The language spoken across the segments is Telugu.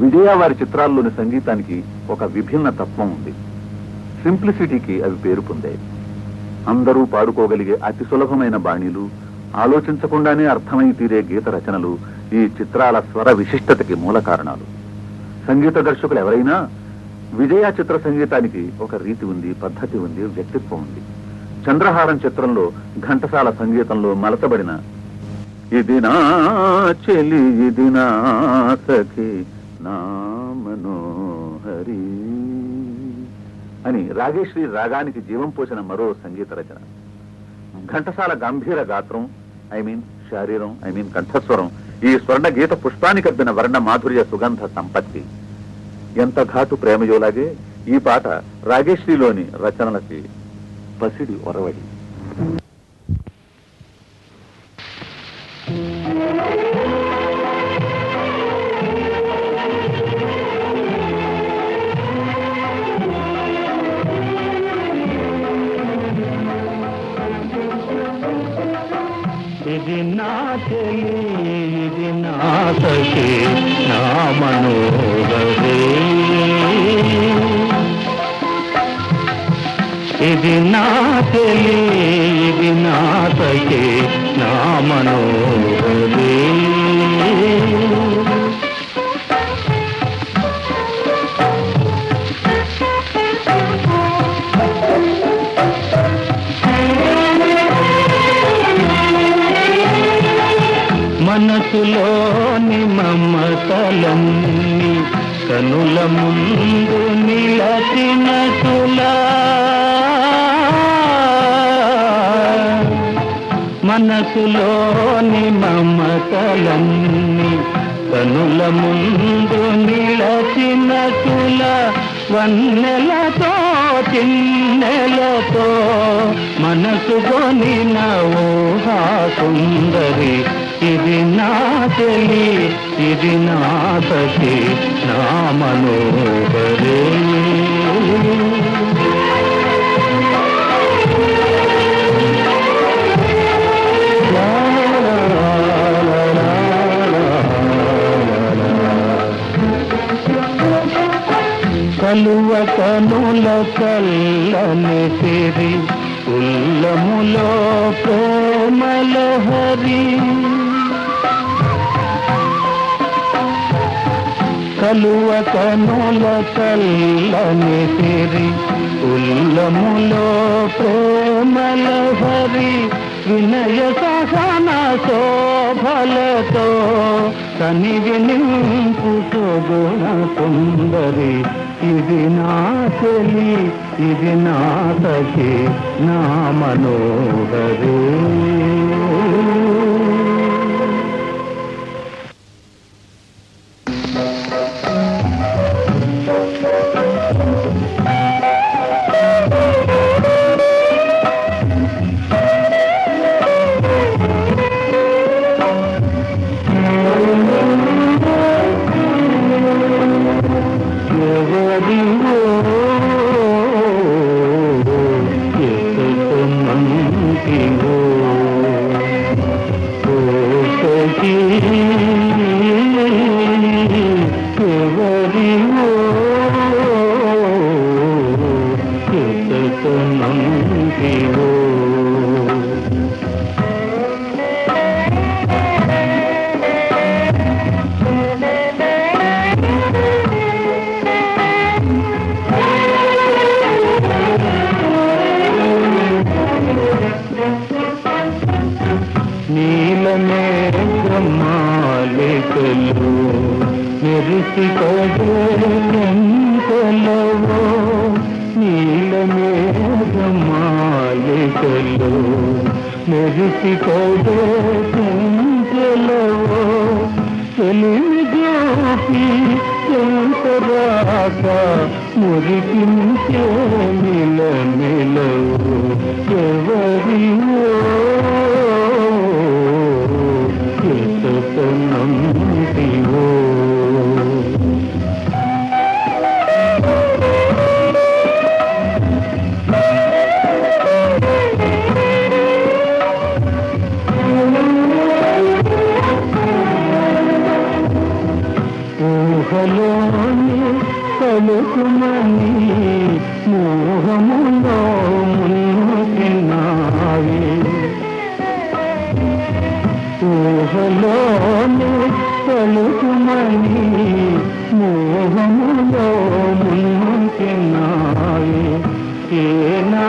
విజయ వారి చిత్రాల్లోని సంగీతానికి ఒక విభిన్న తత్వం ఉంది. సింప్లిసిటీకి అవి పేరు పొందాయి. అందరూ పాడుకోగలిగే అతి సులభమైన బాణీలు ఆలోచించకుండానే అర్థమై తీరే గీత రచనలు ఈ చిత్రాల స్వర విశిష్టతకి మూల కారణాలు. సంగీత దర్శకులు ఎవరైనా విజయ చిత్ర సంగీతానికి ఒక రీతి ఉంది పద్ధతి ఉంది వ్యక్తిత్వం ఉంది. చంద్రహారం చిత్రంలో ఘంటసాల సంగీతంలో మలతబడిన ఇది నా చెలి ఇది నా సఖి నా మనోహరి అని రాగేశ్వరి రాగానికి జీవం పోసిన మరో సంగీత రచన. ఘంటసాల గంభీర గాత్రం ఐ మీన్ శారీరం ఐ మీన్ కంఠస్వరం ఈ స్వర్ణ గీత పుష్పానికద్దిన వర్ణ మాధుర్య సుగంధ సంపత్తి. ఎంత ఘాటు ప్రేమయోలాగే ఈ పాట రాగేశ్రీలోని రచనలకి పసిడి ఒరవడి. నా మనోహరి మనసులోని మమతలం కనుల ముందు నిలచినటులా మనసులోని మమతలన్నీ కనుల ముందు నిలచినటుల వన్నెలతో చిన్నెలతో మనసు కొనిన ఊహా సుందరి. ఇది నా తెలి ఇది నా సతి నా మనోహరే. చల్లని కల్లని సిరి ఉల్లములో ప్రేమలహరి కలువ కనుల కల్లని సిరి ఉల్లములో ప్రేమలహరి వినయ సహన శోభలతో కని వినింపు సుగుణ సుందరి ఇది నా చెలి ఇది నా సఖి నా మనోహరే. బ్రహ్మాలికలు మెరిసి కలవో తెలివి జోపి ఎంతరాక మురికించే నిల నిలవు ఎవరివో ఊహలోనే తెలుసుమని మోహములో మునుకున్నావే ఏనా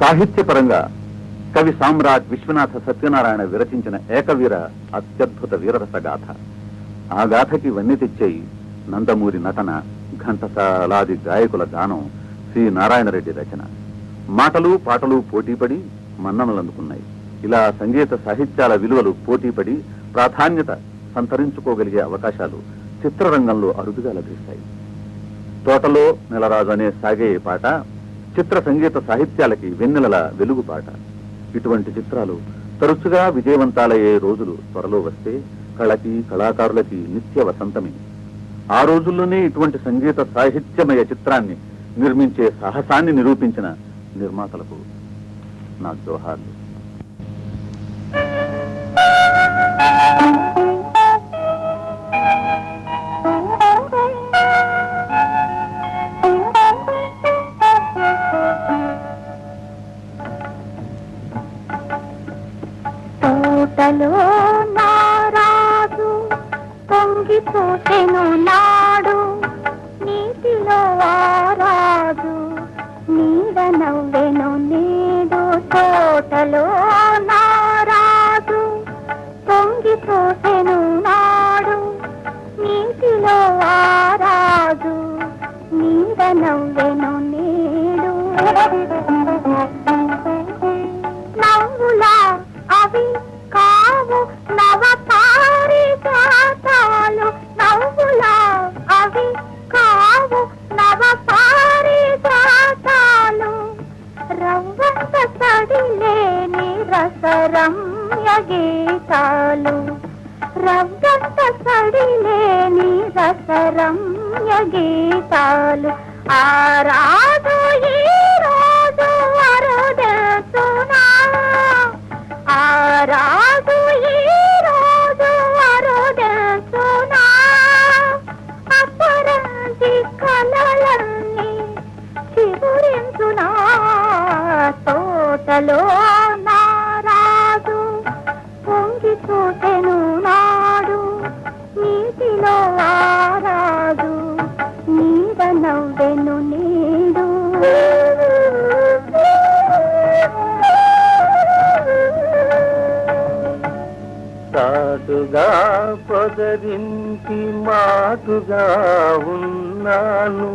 సాహిత్యపరంగా కవి సామ్రాట్ విశ్వనాథ సత్యనారాయణ విరచించిన ఏకవీర అత్యద్భుత వీరరస గాథ. ఆ గాథకి వన్నె తెచ్చేయి నందమూరి నటన ఘంటసాలాది గాయకుల గానం శ్రీ నారాయణరెడ్డి రచన. మాటలు పాటలు పోటీపడి మన్ననలందుకున్నాయి. ఇలా సంగీత సాహిత్యాల విలువలు పోటీపడి ప్రాధాన్యత సంతరించుకోగలిగే అవకాశాలు చిత్రరంగంలో అరుదుగా లభిస్తాయి. తోటలో నెలరాజు అనే సాగే పాట చిత్ర సంగీత సాహిత్యాలకి వెన్నెలల వెలుగు పాట ఇటువంటి చిత్రాలు తరచుగా విజయవంతాలయ్యే రోజులు త్వరలో వస్తే కళకి కళాకారులకి నిత్య వసంతమే. ఆ రోజుల్లోనే ఇటువంటి సంగీత సాహిత్యమయ చిత్రాన్ని నిర్మించే సాహసాన్ని నిరూపించిన నిర్మాతలకు నా జోహార్లు. చిగురించునా తోటలో నారాజు పొంగి చూసెను నాడు. నీటిలో ఆరాజు నీడ నవ్వెను నీడు. సాటుగా పొదరించి మాటుగా ఉన్నాను.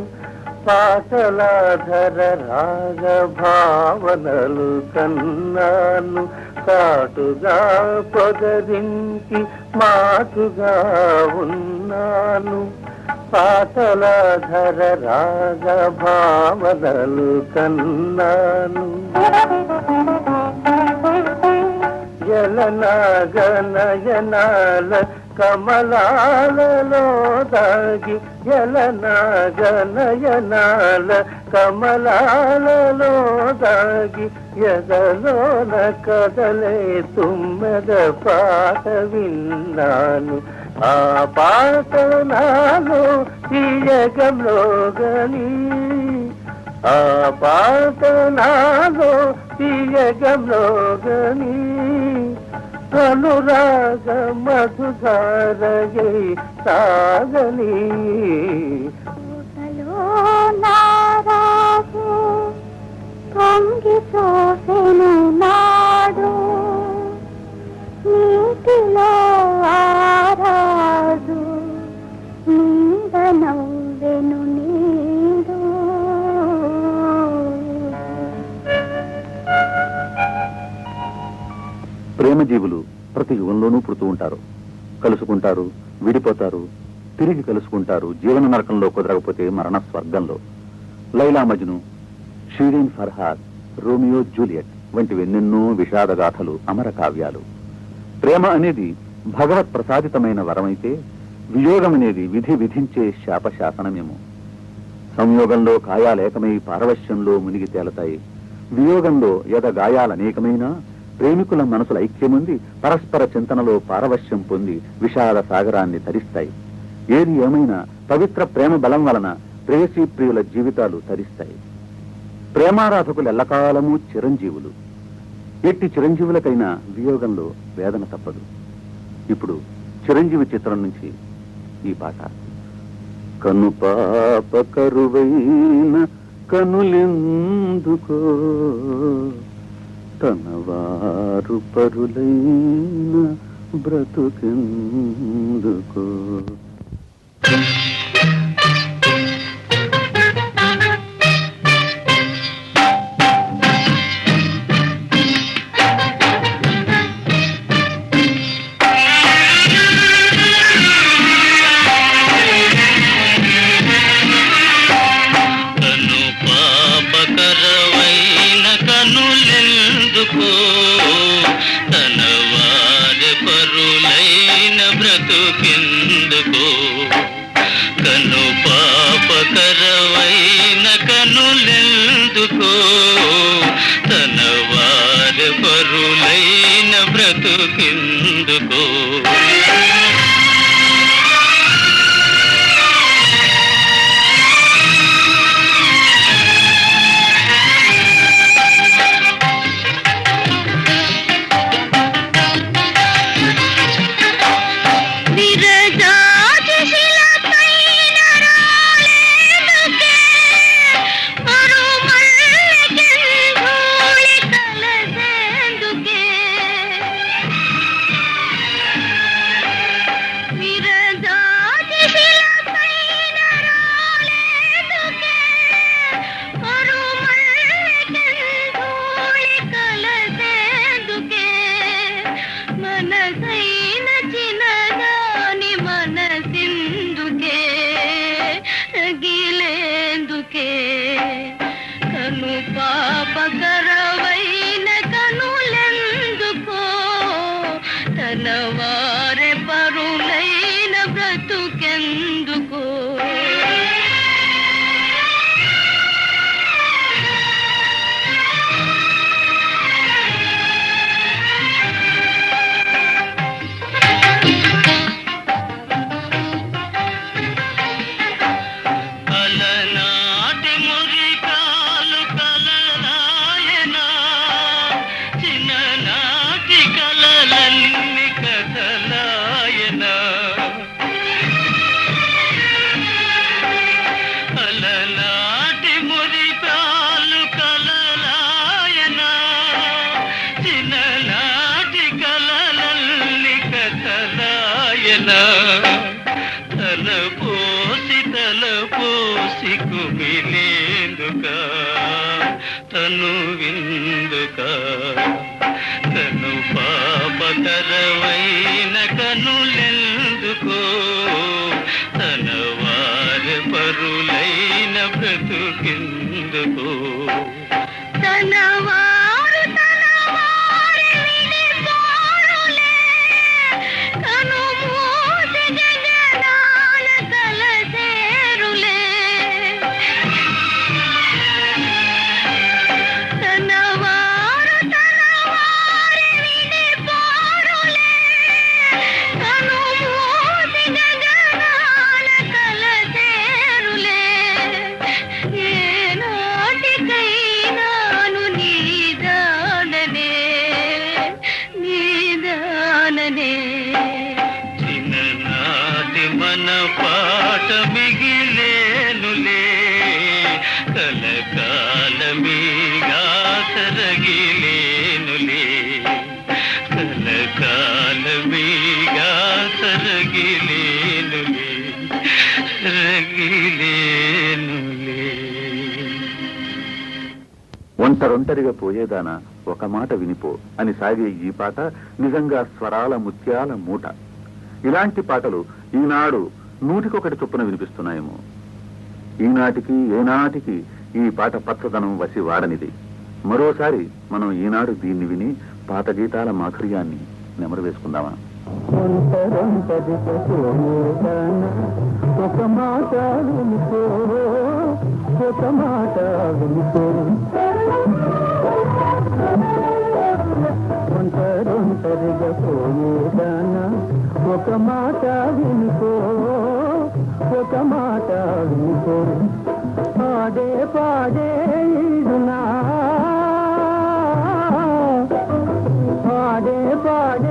పాటలాధర రాగ భావనలు కన్నాను. సాటుగా పొదరించి మాటుగా ఉన్నాను. పాటలాధర రాగ భావనలు కన్నాను. జలనాగనయనాల కమలాలలో దాగి జలనాగనయనాల కమలాలలో దాగి ఎదలోన కదలే తుమ్మెద పాట విన్నాను. ఆ పాట నాలో ఈ తీయగంలో గని ఆ పాట నాలో తీయగలోగని అనురాగ మధుధారగై సాగని. లేకపోతే మరణ స్వర్గంలో Laila Majnu Shirin Farhad Romeo Juliet వంటివి ఎన్నెన్నో విషాద గాథలు అమర కావ్యాలు ప్రేమ అనేది భగవత్ ప్రసాదితమైన వరమైతే వియోగం అనేది విధి విధించే శాపశాసనమేమో. సంయోగంలో కాయాలేకమై పారవశ్యంలో మునిగి తేలతాయి. వియోగంలో యద గాయాలనేకమైన ప్రేమికుల మనసుల ఐక్యముంది పరస్పర చింతనలో పారవశ్యం పొంది విషాద సాగరాన్ని తరిస్తాయి. ఏది ఏమైనా పవిత్ర ప్రేమ బలం వలన ప్రేయసీ ప్రియుల జీవితాలు తరిస్తాయి. ప్రేమారాధకులు ఎల్లకాలము చిరంజీవులు. ఎట్టి చిరంజీవులకైనా వియోగంలో వేదన తప్పదు. ఇప్పుడు చిరంజీవి చిత్రం నుంచి ఈ పాట. కను పాప కరువైన కనులెందుకో? తన వారు పరులైన బ్రతుకెందుకో? ఒంటరొంటరిగా పోయేదానా? ఒక మాట వినిపో అని సాగే ఈ పాట నిజంగా స్వరాల ముత్యాల మూట. ఇలాంటి పాటలు ఈనాడు నూటికొకటి చొప్పున వినిపిస్తున్నాయేమో. ఈనాటికి ఏనాటికి ఈ పాట పచ్చదనం వసి వాడనిది. మరోసారి మనం ఈనాడు దీన్ని విని పాత గీతాల మాధుర్యాన్ని నెమరు వేసుకుందామా? ఒక మాట వినుకో ఒక మాట వినుకో ఒంటరొంటరిగా పోయేదానా ఒక మాట వినుకో ఒక మాట వినుకో పాడే పాడే ఈడునా పాడే పాడే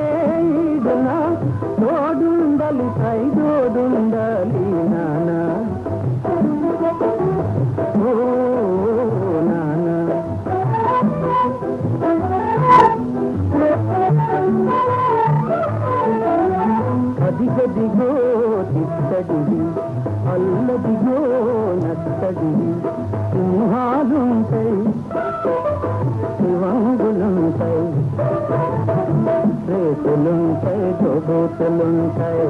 నత్తడిది సింహాలుంటాయి శివంగులుంటాయి రేతులుంటాయి దోబూతులుంటాయి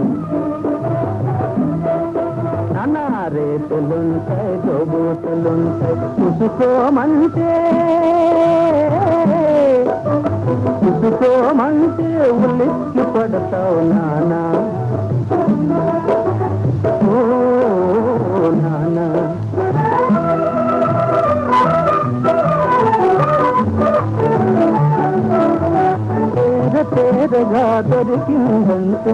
నానా రేతులుంటాయి దోబూతులుంటాయి చూసుకోమంటే చూసుకోమంటే ఉలిక్కి పడతావు నానా. నానా. పేదగా దొరికిందంటూ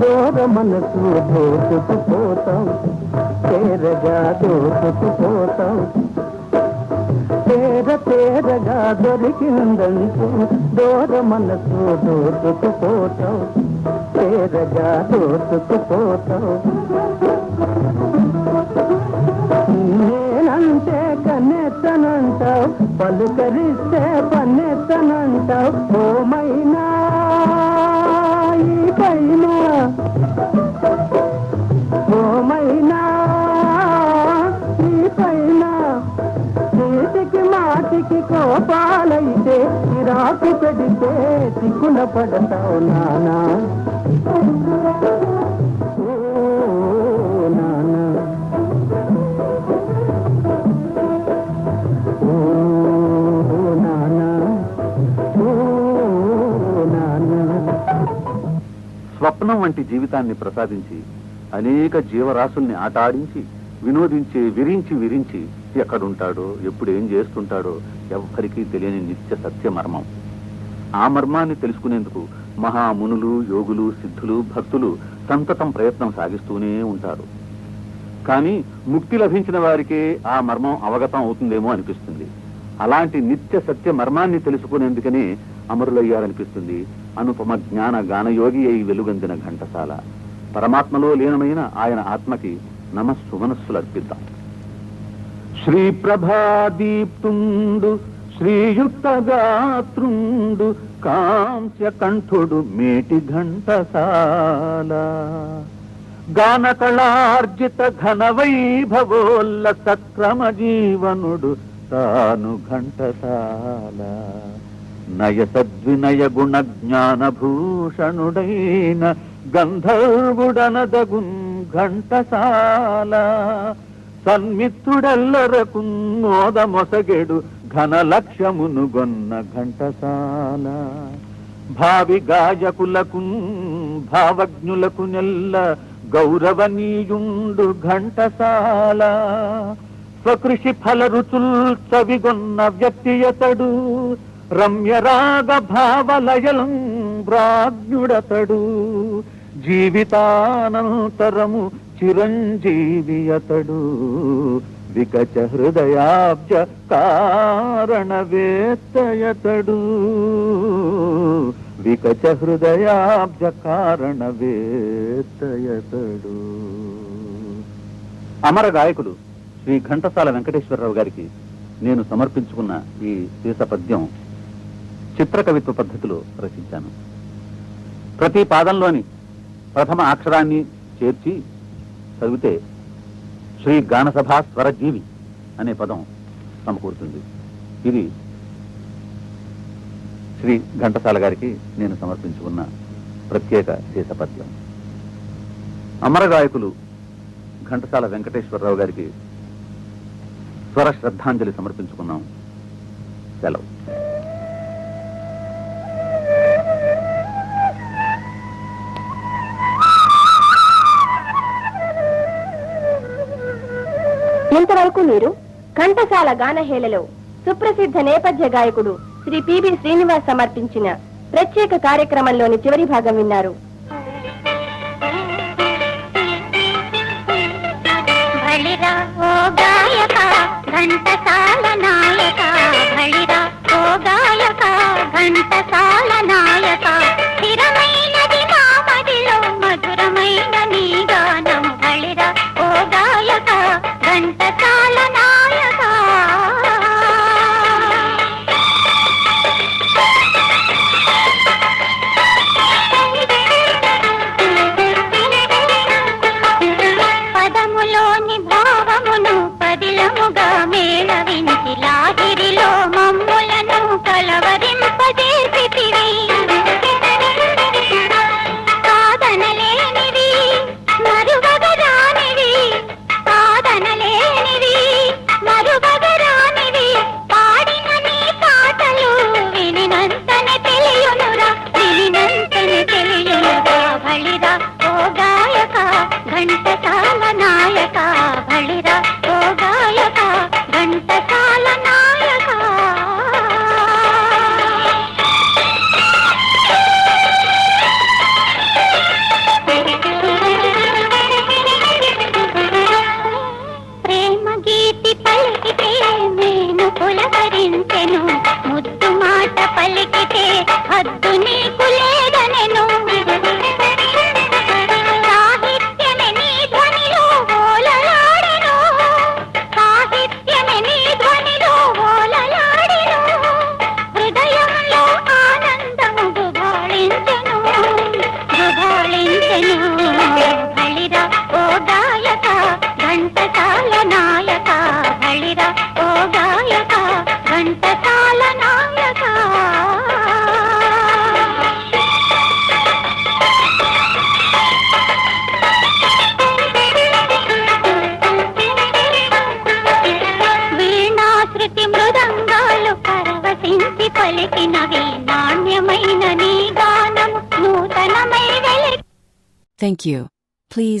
దూర మనసు దోచుకుపోతాం. పేదగా దోచుకుపోతాం. పేద పేదగా దొరికిందంటూ దూర మనసు దోచుకుపోతాం. పేదగా దోచుకుపోతాం. నేనంటే కన్నెత్తనంటావు పలుకరిస్తే పన్నెత్తనంటావు ఓమైనా ఈ పైన ఓమైనా ఈ పైన నీటికి మాటికి కోపాలైతే ఇరాకు పెడితే తిక్కున పడతావు నానా. స్వప్నం వంటి జీవితాన్ని ప్రసాదించి అనేక జీవరాశుల్ని ఆటాడించి వినోదించి విరించి విరించి ఎక్కడుంటాడో ఎప్పుడు ఏం చేస్తుంటాడో ఎవ్వరికీ తెలియని నిత్య సత్య మర్మం. ఆ మర్మాన్ని తెలుసుకునేందుకు మహామునులు యోగులు సిద్ధులు భక్తులు సంతతం ప్రయత్నం సాగిస్తూనే ఉంటారు. కానీ ముక్తి లభించిన వారికే ఆ మర్మం అవగతం అవుతుందేమో అనిపిస్తుంది. అలాంటి నిత్య సత్య మర్మాన్ని తెలుసుకునేందుకనే అమరులయ్యారనిపిస్తుంది అనుపమ జ్ఞాన గానయోగి అయి వెలుగందిన ఘంటసాల. పరమాత్మలో లీనమైన ఆయన ఆత్మకి నమస్సుమనస్సులు అర్పిద్దాం శ్రీ ప్రభాదీప్తుండు శ్రీయుక్త గాత్రుండు కాంస్య కంఠుడు మేటి ఘంటసాల. గానకళార్జిత ఘన వైభవోల్ల సక్రమ జీవనుడు తాను ఘంటసాల. నయ సద్వినయ గుణ జ్ఞాన భూషణుడైన గంధర్వుడనదగున్ ఘంటసాల సన్మిత్రుడెల్లరకు మోదమొసగెడు ఘన లక్ష్యమును గొన్న ఘంటసాల భావి గాయకులకు భావజ్ఞులకు నెల్ల గౌరవనీయుండు ఘంటసాల స్వకృషి ఫల రుచుల్ చవిగొన్న వ్యక్తియతడు రమ్యరాగ భావలయలం రాజ్ఞుడతడు జీవితానంతరము చిరంజీవి అతడు. వికచ హృదయాబ్జ కారణవేత్తయతడు. వికచ హృదయాబ్జ కారణవేత్తయతడు. అమర గాయకుడు శ్రీ ఘంటసాల వెంకటేశ్వరరావు గారికి నేను సమర్పించుకున్న ఈ సీస పద్యం చిత్రకవిత్వ పద్ధతిలో రచించాను. ప్రతి పాదంలోని ప్రథమ అక్షరాన్ని చేర్చి చదివితే శ్రీ గానసభా స్వరజీవి అనే పదం సమకూరుతుంది. ఇది శ్రీ ఘంటసాల గారికి నేను సమర్పించుకున్న ప్రత్యేక దేశపద్యం అమరగాయకులు ఘంటసాల వెంకటేశ్వరరావు గారికి స్వర శ్రద్ధాంజలి సమర్పించుకున్నాం. సెలవు. ఇంతవరకు మీరు ఘంటసాల గానహేళలో సుప్రసిద్ధ నేపథ్య గాయకుడు శ్రీ పిబి శ్రీనివాస్ సమర్పించిన ప్రత్యేక కార్యక్రమంలోని చివరి భాగం విన్నారు. ఘంటసాల నాయక ఓ గాయక ఘంటసాల నాయక.